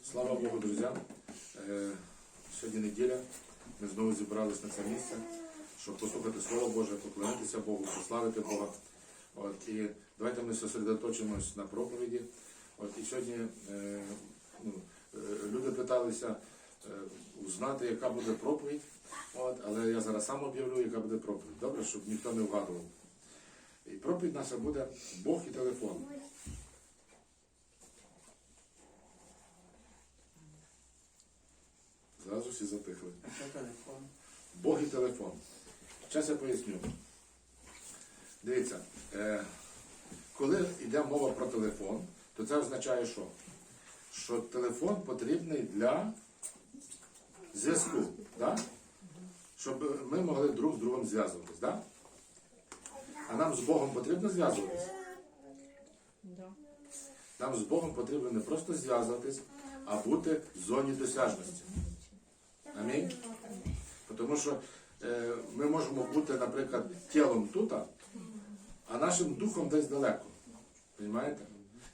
Слава Богу, друзі. Е, Сьогодні неділя. Ми знову зібрались на це місце, щоб послухати Слово Боже, поклонитися Богу, прославити Бога. От, і давайте ми зосередоточимось на проповіді. От, і сьогодні е, ну, е, люди питалися узнати, яка буде проповідь. От, але я зараз сам об'явлю, яка буде проповідь. Добре, щоб ніхто не вгадував. І проповідь наша буде Бог і телефон. Зразу всі затихли. Що телефон? Бог і телефон. Зараз я поясню. Дивіться, е, коли йде мова про телефон, то це означає що? Що телефон потрібний для зв'язку, да? щоб ми могли друг з другом зв'язуватись. Да? А нам з Богом потрібно зв'язуватись? Нам з Богом потрібно не просто зв'язуватись, а бути в зоні досяжності. Амінь. Тому що е, ми можемо бути, наприклад, тілом тут, а нашим духом десь далеко. Понимаєте?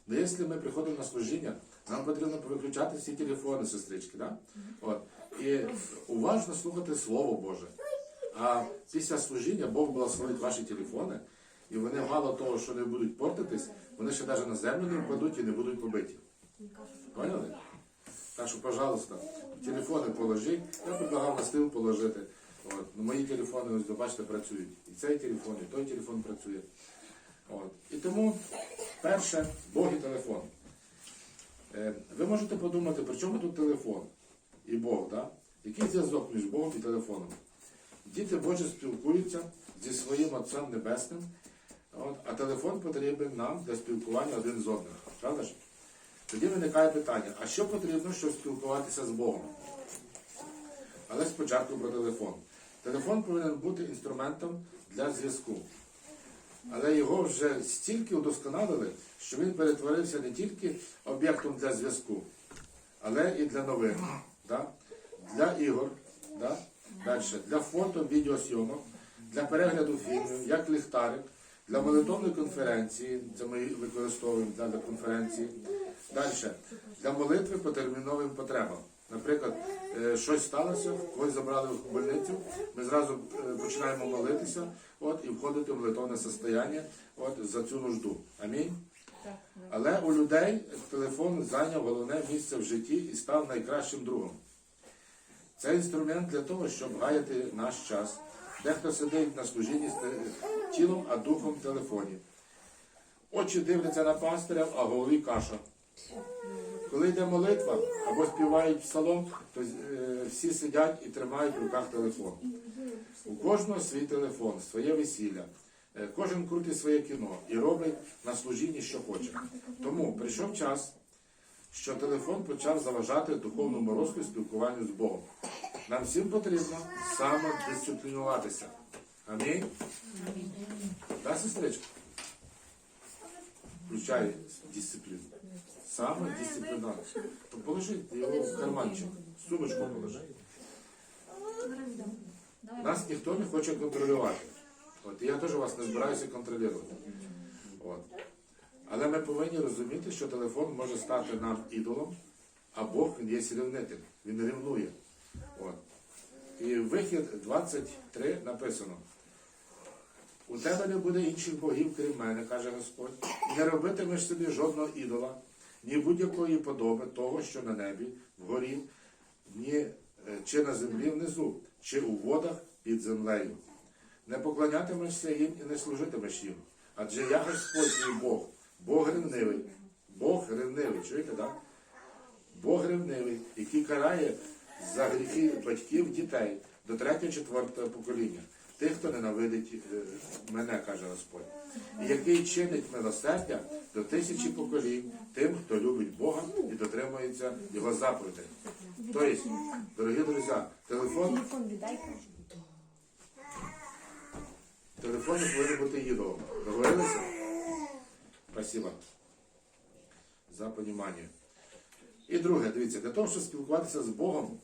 Ну, якщо ми приходимо на служіння, нам потрібно виключати всі телефони, сестрички. Да? От. І уважно слухати Слово Боже. А після служіння Бог благословить ваші телефони, і вони мало того, що не будуть портитись, вони ще навіть на землю не впадуть і не будуть побиті. Поняли? Так що, пожалуйста, телефони положіть. Я предлагав на стіл положити. От. Ну, мої телефони, ось бачите, працюють. І цей телефон, і той телефон працює. От. І тому, перше, Бог і телефон. Е, ви можете подумати, при чому тут телефон і Бог, да? який зв'язок між Богом і телефоном? Діти Божі спілкуються зі своїм Отцем Небесним, от, а телефон потрібен нам для спілкування один з одним. Правда ж? Тоді виникає питання, а що потрібно, щоб спілкуватися з Богом? Але спочатку про телефон. Телефон повинен бути інструментом для зв'язку. Але його вже стільки удосконалили, що він перетворився не тільки об'єктом для зв'язку, але і для новин, да? для ігор, да? Далі, для фото, відеосйомок, для перегляду фільмів, як ліхтарик, для молитовної конференції, це ми використовуємо для конференції. Далі, для молитви по терміновим потребам. Наприклад, е, щось сталося, когось забрали в больницю, ми зразу е, починаємо молитися от, і входити в молитовне состояння от, за цю нужду. Амінь. Але у людей телефон зайняв головне місце в житті і став найкращим другом. Це інструмент для того, щоб гаяти наш час. Дехто сидить на служінні з тілом, а духом в телефоні. Очі дивляться на пастиря, а голові каша. Коли йде молитва або співають псалом, то е, всі сидять і тримають в руках телефон. У кожного свій телефон, своє весілля. Е, Кожен крутить своє кіно і робить на служінні, що хоче. Тому прийшов час, що телефон почав заважати духовному росту спілкуванню з Богом. Нам всім потрібно самодисциплінуватися. Амінь. Да, сестричка? Включай дисципліну. Саме дисципліна. То положи його в карманчик, сумочку положи. Нас ніхто не хоче контролювати. От, я теж вас не збираюся контролювати. От. Але ми повинні розуміти, що телефон може стати нам ідолом, а Бог він є рівнитель, він рівнує. От. І вихід 23 написано. У тебе не буде інших богів, крім мене, каже Господь. Не робитимеш собі жодного ідола, ні будь-якої подоби того, що на небі, вгорі, ні е, чи на землі внизу, чи у водах під землею. Не поклонятимешся їм і не служитимеш їм. Адже я Господь твій Бог, Бог ревнивий, Бог ревнивий, чуєте, так? Бог ревнивий, який карає за гріхи батьків дітей до третього, четвертого покоління. Тих, хто ненавидить е, мене, каже Господь, і який чинить милосердя до тисячі поколінь тим, хто любить Бога і дотримується Його заповідей. Тобто, дорогі друзі, телефон, Телефон не повинен бути ідолом. Договорилися? Спасибо за понімання. І друге, дивіться, для того, щоб спілкуватися з Богом,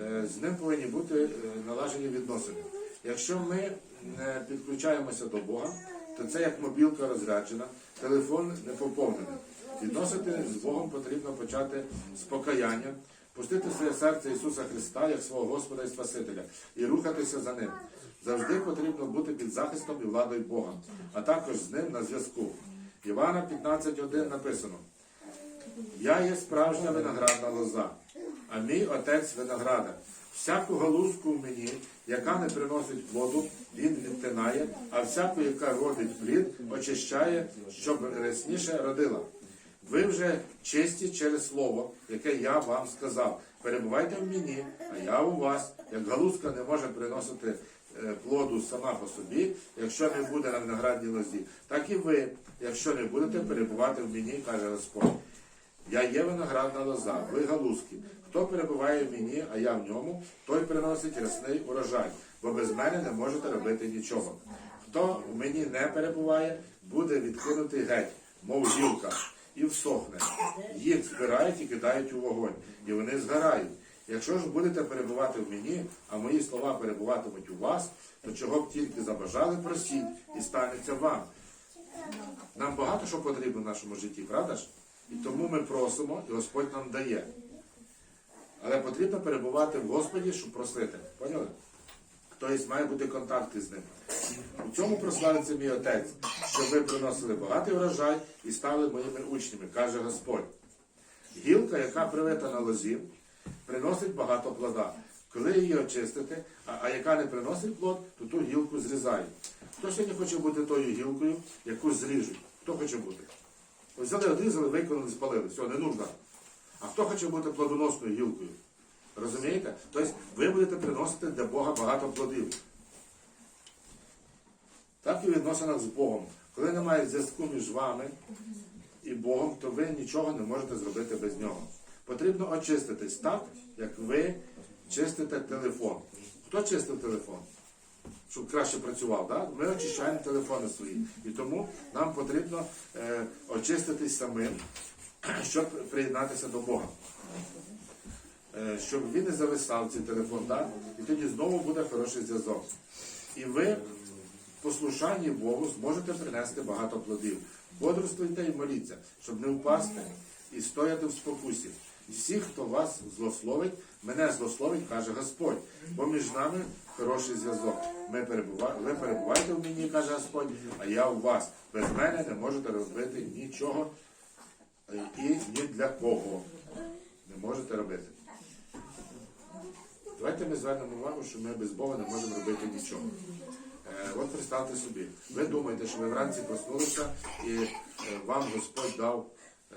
е, з ним повинні бути е, налажені відносини. Якщо ми не підключаємося до Бога, то це як мобілка розряджена, телефон не поповнений. Відносити з Богом потрібно почати з покаяння, пустити своє серце Ісуса Христа як свого Господа і Спасителя і рухатися за Ним. Завжди потрібно бути під захистом і владою Бога, а також з ним на зв'язку. Івана 15.1 написано. Я є справжня виноградна лоза, а мій отець виноградар. Всяку галузку в мені, яка не приносить плоду, він відтинає, а всяку, яка родить плід, очищає, щоб рясніше родила. Ви вже чисті через слово, яке я вам сказав. Перебувайте в мені, а я у вас. Як галузка не може приносити е, плоду сама по собі, якщо не буде на виноградній лозі, так і ви, якщо не будете перебувати в мені, каже Господь. Я є виноградна лоза, ви галузки. Хто перебуває в мені, а я в ньому, той приносить рясний урожай, бо без мене не можете робити нічого. Хто в мені не перебуває, буде відкинутий геть, мов гілка, і всохне. Їх збирають і кидають у вогонь, і вони згорають. Якщо ж будете перебувати в мені, а мої слова перебуватимуть у вас, то чого б тільки забажали, просіть, і станеться вам. Нам багато що потрібно в нашому житті, правда ж? І тому ми просимо, і Господь нам дає. Але потрібно перебувати в Господі, щоб просити. Поняли? Тобто має бути контакт з ним. У цьому прославиться мій отець, щоб ви приносили багатий урожай і стали моїми учнями, каже Господь. Гілка, яка привита на лозі, приносить багато плода. Коли її очистите, а, а яка не приносить плод, то ту гілку зрізають. Хто сьогодні хоче бути тою гілкою, яку зріжуть? Хто хоче бути? Взяли, одрізали, виконали, спалили. Все, не нужно. А хто хоче бути плодоносною гілкою? Розумієте? Тобто ви будете приносити для Бога багато плодів. Так і в відносинах з Богом. Коли немає зв'язку між вами і Богом, то ви нічого не можете зробити без нього. Потрібно очиститись так, як ви чистите телефон. Хто чистив телефон? Щоб краще працював, так? Ми очищаємо телефони свої. І тому нам потрібно е, очиститись самим, щоб приєднатися до Бога. Е, щоб він не зависав цей телефон, так? і тоді знову буде хороший зв'язок. І ви послушанні Богу зможете принести багато плодів. Бодрствуйте і моліться, щоб не впасти і стояти в спокусі. І всі, хто вас злословить, мене злословить, каже Господь, бо між нами хороший зв'язок. Ми перебува... Ви перебуваєте в мені, каже Господь, а я у вас. Без мене не можете робити нічого е, і ні для кого. Не можете робити. Давайте ми звернемо увагу, що ми без Бога не можемо робити нічого. Е, от представте собі, ви думаєте, що ви вранці проснулися і е, вам Господь дав е,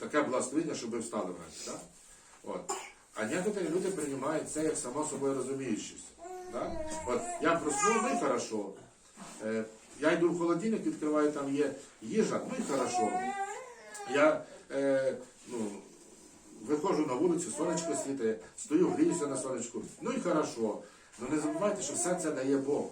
таке благословення, щоб ви встали вранці. Так? От. А некоторі люди приймають це як само собою розуміючись. Так? От я проснув, ну і хорошо. Е, я йду в холодильник, відкриваю, там є їжа, ну і хорошо. Я е, ну, виходжу на вулицю, сонечко світає, стою, гріюся на сонечку. Ну і хорошо. Ну не забувайте, що все це дає Бог.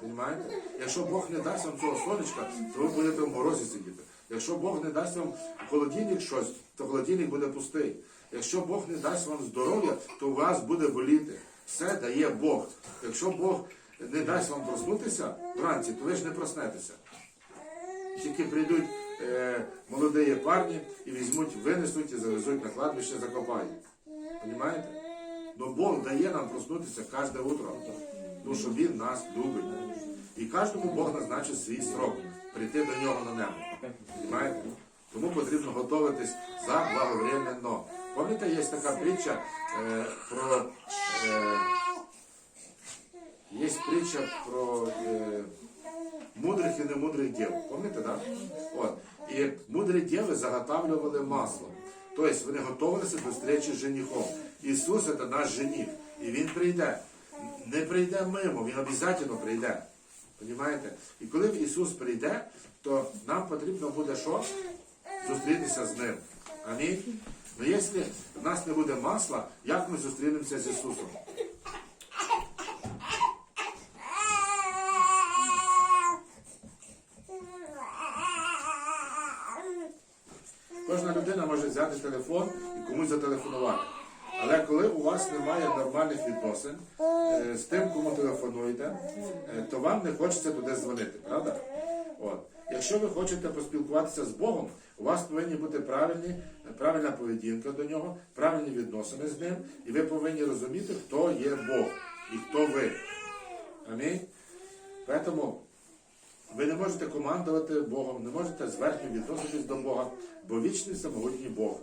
Понимаєте? Якщо Бог не дасть вам цього сонечка, то ви будете в морозі сидіти. Якщо Бог не дасть вам в холодильник щось, то холодильник буде пустий. Якщо Бог не дасть вам здоров'я, то у вас буде боліти. Все дає Бог. Якщо Бог не дасть вам проснутися вранці, то ви ж не проснетеся. Тільки прийдуть е, молоді парні і візьмуть, винесуть і завезуть на кладбище, закопають. Понимаєте? Но Бог дає нам проснутися кожне утро, тому що Він нас любить. І кожному Бог назначив свій срок прийти до нього на небо. Понимаєте? Тому потрібно готуватись за благовременно. Пам'ятаєте, є така притча е, про. Е, є притча про е, мудрих і немудрих дів. Пам'ятаєте, так? От. І мудрі діви заготавлювали масло. Тобто вони готувалися до зустрічі з женихом. Ісус це наш жених. І Він прийде. Не прийде мимо, Він обов'язково прийде. Понімаєте? І коли Ісус прийде, то нам потрібно буде що? Зустрітися з Ним. Амінь. Ну якщо в нас не буде масла, як ми зустрінемося з Ісусом? Кожна людина може взяти телефон і комусь зателефонувати. Але коли у вас немає нормальних відносин е, з тим, кому телефонуєте, е, то вам не хочеться туди дзвонити, правда? От. якщо ви хочете поспілкуватися з Богом, у вас повинні бути правильні, правильна поведінка до нього, правильні відносини з ним, і ви повинні розуміти, хто є Бог і хто ви. Амінь. Тому ви не можете командувати Богом, не можете зверхньо відноситись до Бога, бо вічний самогутній Бог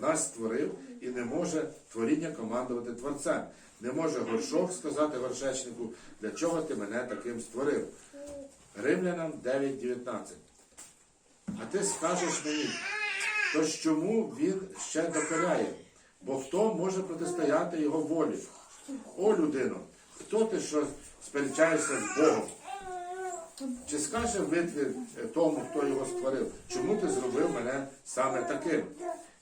нас створив і не може творіння командувати Творцем. Не може горшок сказати горшечнику, для чого ти мене таким створив. Римлянам 9.19. А ти скажеш мені, то чому він ще докоряє? Бо хто може протистояти його волі? О, людино, хто ти, що сперечаєшся з Богом? Чи скаже витвір тому, хто його створив, чому ти зробив мене саме таким?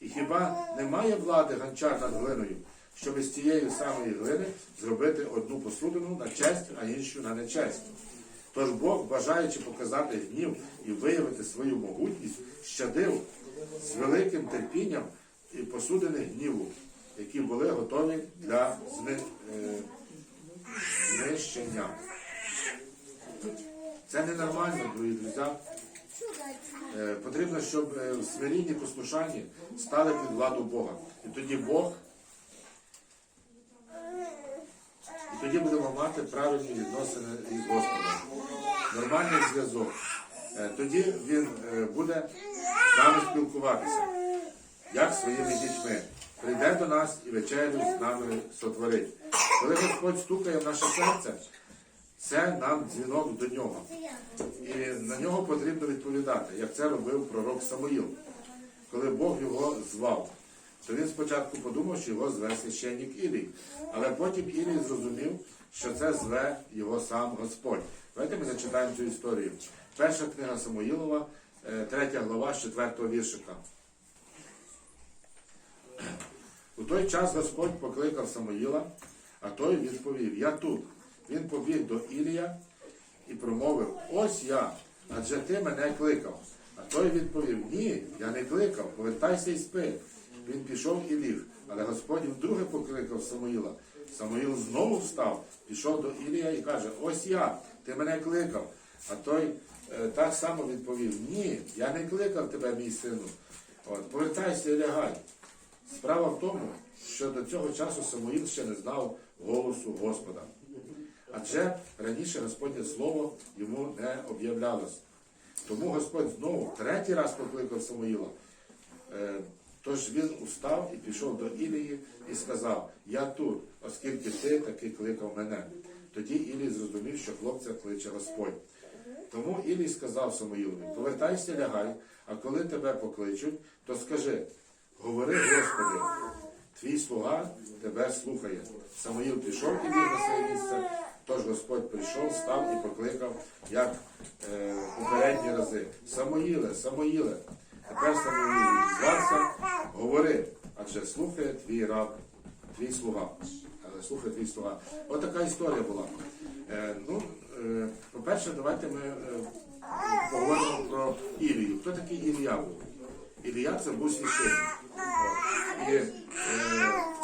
І хіба немає влади гончар над глиною, щоб із цієї самої глини зробити одну посудину на честь, а іншу на нечесть? Тож Бог, бажаючи показати гнів і виявити свою могутність, щадив з великим терпінням і посудини гніву, які були готові для е, знищення. Це ненормально, дорогі друзі. Е, Потрібно, щоб е, в смирінні послушанні стали під владу Бога. І тоді Бог, і тоді будемо мати правильні відносини із Господом. Нормальний зв'язок. Е, Тоді він буде з нами спілкуватися, як своїми дітьми. Прийде до нас і вечерю з нами сотворить. Коли Господь стукає в наше серце, це нам дзвінок до нього. І на нього потрібно відповідати, як це робив пророк Самуїл. Коли Бог його звав, то він спочатку подумав, що його зве священник Ілій. Але потім Ілій зрозумів, що це зве його сам Господь. Давайте ми зачитаємо цю історію. Перша книга Самуїлова, е, третя глава з четвертого віршика. У той час Господь покликав Самуїла, а той відповів: Я тут. Він побіг до Ілія і промовив: Ось я, адже ти мене кликав. А той відповів: Ні, я не кликав, повертайся і спи. Він пішов і ліг, але Господь вдруге покликав Самуїла. Самуїл знову встав, пішов до Ілія і каже: Ось я, ти мене кликав. А той е, так само відповів: Ні, я не кликав тебе, мій сину. От, повертайся і лягай. Справа в тому, що до цього часу Самуїл ще не знав голосу Господа. Адже раніше Господнє Слово йому не об'являлось. Тому Господь знову третій раз покликав Самуїла. Е, Тож він устав і пішов до Ілії і сказав: Я тут, оскільки ти таки кликав мене. Тоді Ілій зрозумів, що хлопця кличе Господь. Тому Ілій сказав Самуїлові, повертайся, лягай, а коли тебе покличуть, то скажи, говори, Господи, твій слуга тебе слухає. Самуїл пішов і на своє місце, тож Господь прийшов, став і покликав, як е, попередні рази. Самуїле, Самуїле, тепер Самуїл звався, говори, адже слухає твій раб, твій слуга. Слухай твій слуга. От така історія була. Е, ну, е, по-перше, давайте ми е, поговоримо про Ілію. Хто такий Ілія був? Ілія це був. От. І е,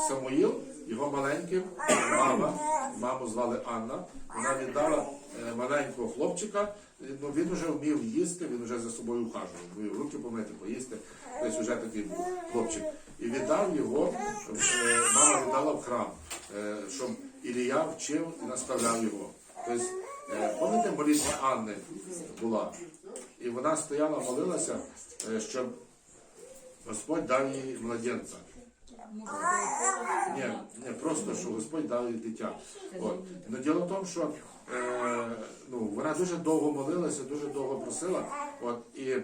Самуїл, його маленьким, мама, маму звали Анна, вона віддала е, маленького хлопчика, ну, він вже вмів їсти, він вже за собою ухажував, вмів руки помити, поїсти, тобто вже такий був хлопчик. І віддав його, е, мама віддала в храм, е, щоб Ілія вчив і наставляв його. Тобто, пам'ятаєте, молитва Анни була. І вона стояла, молилася, щоб Господь дав їй младенця. Ні, ні, просто що Господь дав їй дитя. От. Ну, діло в тому, що е, ну, вона дуже довго молилася, дуже довго просила. От, і е,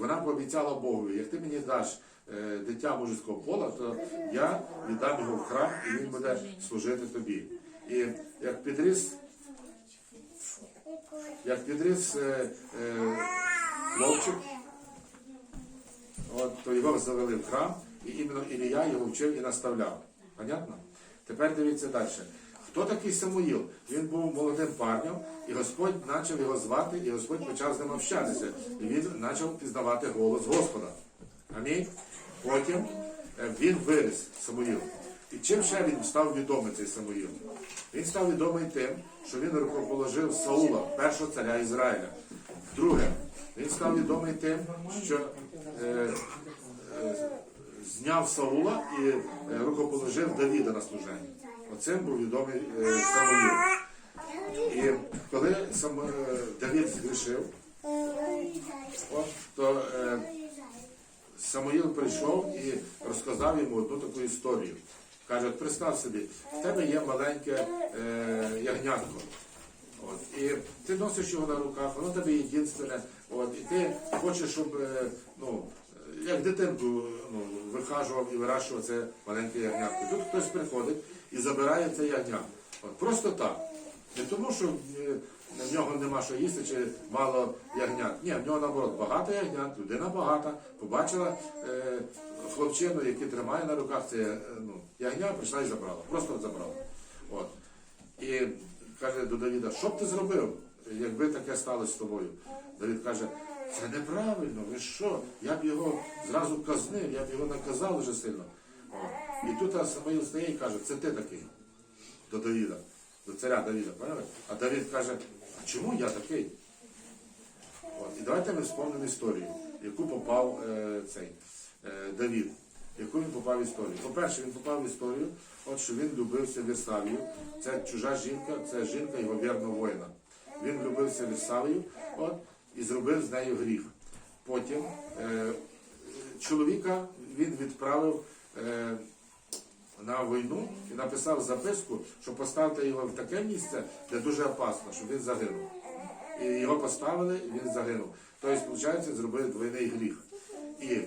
вона пообіцяла Богу, як ти мені даш е, дитя мужицького пола, то я віддам його в храм і він буде служити тобі. І як підріс, як підріс е, е, хлопчик, От, то його завели в храм, і іменно Ілія його вчив і наставляв. Понятно? Тепер дивіться далі. Хто такий Самуїл? Він був молодим парнем, і Господь почав його звати, і Господь почав з ним общатися. І він почав пізнавати голос Господа. Амінь. Потім е, він виріс, Самуїл. І чим ще він став відомий цей Самуїл? Він став відомий тим, що він рукоположив Саула, першого царя Ізраїля. Друге, Він став відомий тим, що е, е, зняв Саула і е, рукоположив Давіда на служенні. Оцим був відомий е, Самуїл. І коли сам, е, Давід згрішив, то Самуїл прийшов і розказав йому одну таку історію. Каже, представ собі, в тебе є маленьке е, ягнятко. От, і ти носиш його на руках, воно тебе єдинственне. От, і ти хочеш, щоб е, ну, як дитинку ну, вихажував і вирощував це маленьке ягнятко. Тут хтось приходить і забирає це ягня. От, просто так. Не тому, що е, в нього нема що їсти чи мало ягнят. Ні, в нього наоборот багато ягнят, людина багата, побачила е, хлопчину, який тримає на руках це е, ну, ягня, прийшла і забрала. Просто забрала. От. І каже до Давіда, що б ти зробив, якби таке сталося з тобою? Давід каже, це неправильно, ви що? Я б його зразу казнив, я б його наказав дуже сильно. От. І тут Самуїл стає і каже, це ти такий до Давіда, до царя Давіда, поняли? А Давід каже, а чому я такий? От. І давайте ми вспомнимо історію, яку попав е, цей е, Давід. Яку він попав в історію? По-перше, він попав в історію, от що він любився Вірсавію. Це чужа жінка, це жінка його вірного воїна. Він любився Вірсавію от, і зробив з нею гріх. Потім е, чоловіка він відправив е, на війну і написав записку, що поставте його в таке місце, де дуже опасно, щоб він загинув. І його поставили, і він загинув. Тобто, виходить, зробив двойний гріх. І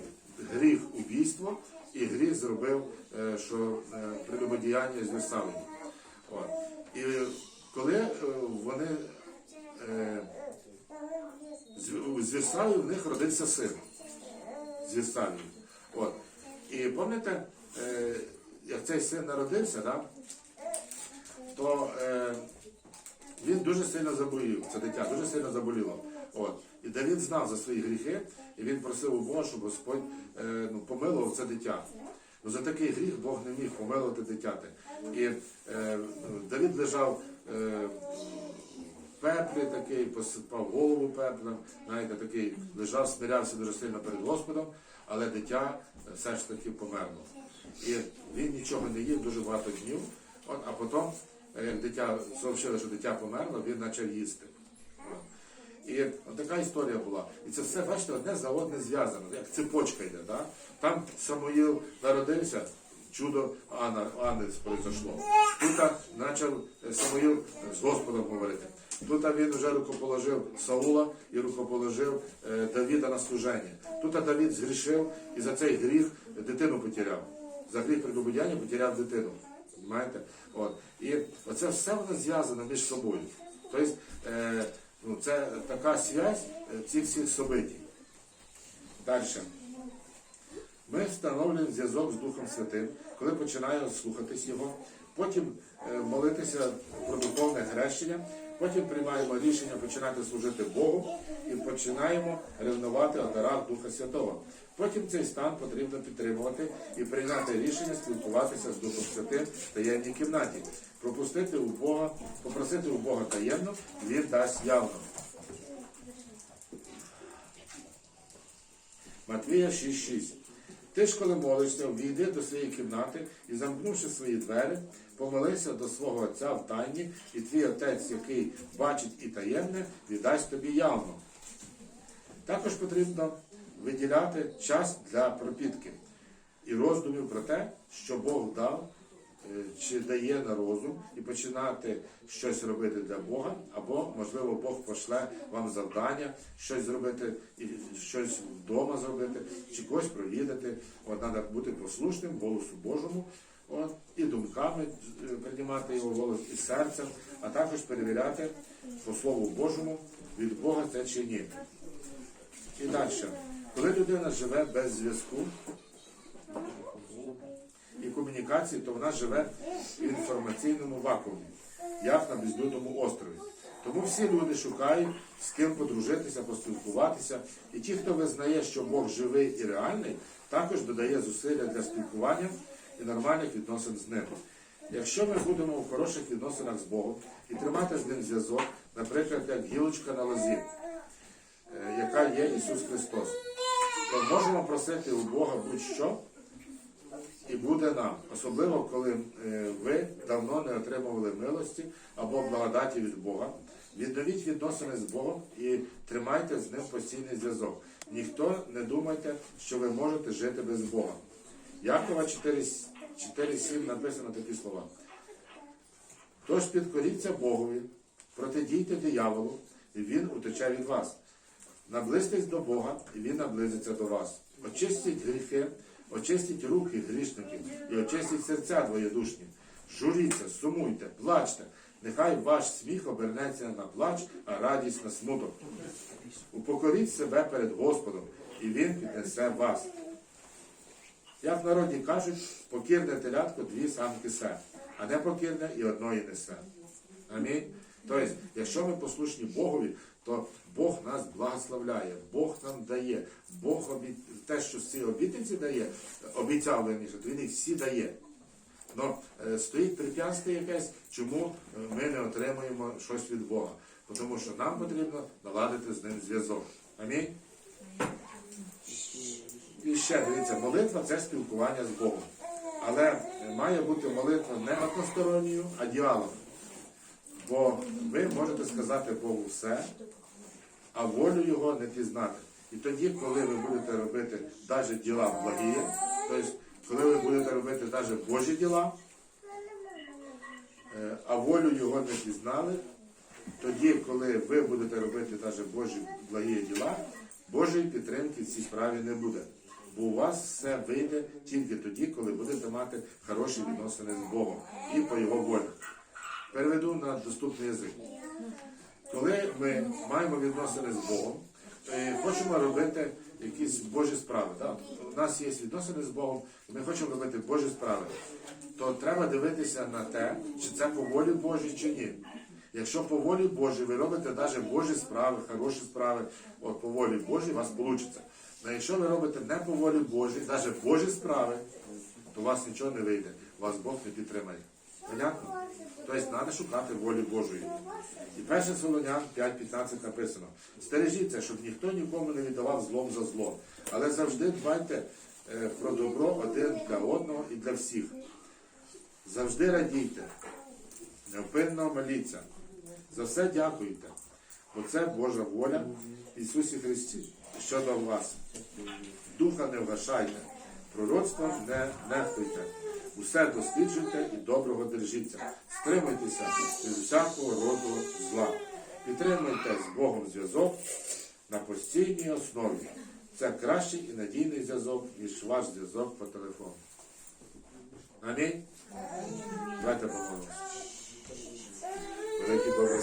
гріх убійство, і гріх зробив, е, що е, прелюбодіяння з От. І коли е, вони з- з в них родився син з. От. І пам'ятаєте, е, як цей син народився, да, то е, він дуже сильно заболів, це дитя дуже сильно заболіло. От. І Давід знав за свої гріхи, і він просив у Бога, щоб Господь е, ну, помилував це дитя. Ну, за такий гріх Бог не міг помилувати дитяти. І е, Давід лежав е, пеплі такий, посипав голову пеплем, знаєте, такий лежав, смирявся дуже сильно перед Господом, але дитя е, все ж таки померло. І він нічого не їв дуже багато днів, от, а потім, е, як дитя сообщили, що дитя померло, він почав їсти. І от така історія була. І це все, бачите, одне за одне зв'язано, як цепочка йде. Да? Там Самуїл народився, чудо Анна, Анни произошло. Тут почав Самуїл з Господом говорити. Тут він вже рукоположив Саула і рукоположив е, Давіда на служення. Тут Давід згрішив і за цей гріх дитину потеряв. За гріх прелюбодяння потеряв дитину. Понимаєте? От. І оце все воно зв'язано між собою. Тобто, е, ну, це така связь е, цих всіх событий. Далі. Ми встановлюємо зв'язок з Духом Святим, коли починаємо слухатись Його, потім молитися про духовне хрещення, потім приймаємо рішення починати служити Богу і починаємо ревнувати дарах Духа Святого. Потім цей стан потрібно підтримувати і прийняти рішення спілкуватися з Духом Святим в таємній кімнаті, пропустити у Бога, попросити у Бога таємно, він дасть явно. Матвія 6.6. Ти ж, коли молишся, війди до своєї кімнати і, замкнувши свої двері, помолися до свого Отця в тайні, і твій Отець, який бачить і таємне, віддасть тобі явно. Також потрібно виділяти час для пропітки і роздумів про те, що Бог дав е, чи дає на розум, і починати щось робити для Бога, або, можливо, Бог пошле вам завдання, щось зробити, щось вдома зробити, чи когось провідати. От треба бути послушним голосу Божому. От, і думками е, приймати його голос, і серцем, а також перевіряти по Слову Божому від Бога це чи ні. І далі. Коли людина живе без зв'язку і комунікації, то вона живе в інформаційному вакуумі, як на безлюдному острові. Тому всі люди шукають з ким подружитися, поспілкуватися. І ті, хто визнає, що Бог живий і реальний, також додає зусилля для спілкування і нормальних відносин з ним. Якщо ми будемо в хороших відносинах з Богом і тримати з ним зв'язок, наприклад, як гілочка на лозі, е, яка є Ісус Христос. То можемо просити у Бога будь-що, і буде нам, особливо коли е, ви давно не отримували милості або благодаті від Бога. Відновіть відносини з Богом і тримайте з ним постійний зв'язок. Ніхто не думайте, що ви можете жити без Бога. Якова 4.7 написано такі слова. Тож підкоріться Богові, протидійте дияволу, і він утече від вас. Наблизьтесь до Бога, і Він наблизиться до вас. Очистіть гріхи, очистіть руки грішників і очистіть серця двоєдушні. Журіться, сумуйте, плачте. Нехай ваш сміх обернеться на плач, а радість на смуток. Упокоріть себе перед Господом, і Він піднесе вас. Як в народі кажуть, покірне телятко дві самки се, а не покірне і одної несе. Амінь. Тобто, якщо ми послушні Богові, то Бог нас благословляє, Бог нам дає, Бог обі... те, що ці обітниці дає, обіцяв верніше, то він їх всі дає. Но е, стоїть препятствие якесь, чому е, ми не отримуємо щось від Бога. Тому що нам потрібно наладити з ним зв'язок. Амінь. І ще дивіться, молитва це спілкування з Богом. Але має бути молитва не односторонньою, а діалогом. Бо ви можете сказати Богу все, а волю Його не пізнати. І тоді, коли ви будете робити навіть діла благі, тобто, коли ви будете робити навіть Божі діла, е, а волю Його не пізнали, тоді, коли ви будете робити навіть Божі благі діла, Божої підтримки в цій справі не буде. Бо у вас все вийде тільки тоді, коли будете мати хороші відносини з Богом і по Його волі. Переведу на доступний язик. Коли ми маємо відносини з Богом, хочемо робити якісь Божі справи. Так? У нас є відносини з Богом, ми хочемо робити Божі справи, то треба дивитися на те, чи це по волі Божій, чи ні. Якщо по волі Божій ви робите навіть Божі справи, хороші справи, от по волі Божій у вас вийде. Але якщо ви робите не по волі Божій, навіть Божі справи, то у вас нічого не вийде, вас Бог не підтримає. Понятно? Тобто треба шукати волі Божої. І 1 Солонян 5.15 написано: стережіться, щоб ніхто нікому не віддавав злом за зло, але завжди дбайте е, про добро один для одного і для всіх. Завжди радійте, невпинно моліться. За все дякуйте, бо це Божа воля в Ісусі Христі щодо вас. Духа не вгашайте, пророцтва не нехтуйте. Усе досліджуйте і доброго держіться. Стримуйтеся від всякого роду зла. Підтримуйте з Богом зв'язок на постійній основі. Це кращий і надійний зв'язок, ніж ваш зв'язок по телефону. Амінь. Давайте помолимося. Великий Боже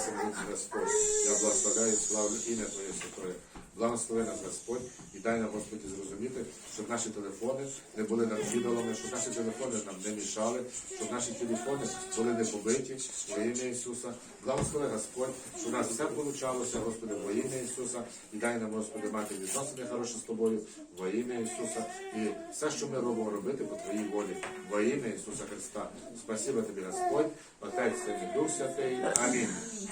Господь, я благословляю и славлю имя Твое Святое. Благослови нас Господь і дай нам, Господі, зрозуміти, щоб наші телефони не були нам ідолами, щоб наші телефони нам не мішали, щоб наші телефони були не побиті во ім'я Ісуса. Благослови Господь, щоб у нас все получалося, Господи, во ім'я Ісуса, і дай нам, Господи, мати відносини хороші з тобою, во ім'я Ісуса. І все, що ми робимо робити по Твоїй волі, во ім'я Ісуса Христа. Спасибо тобі, Господь, Отець і Дух Святий. Амінь.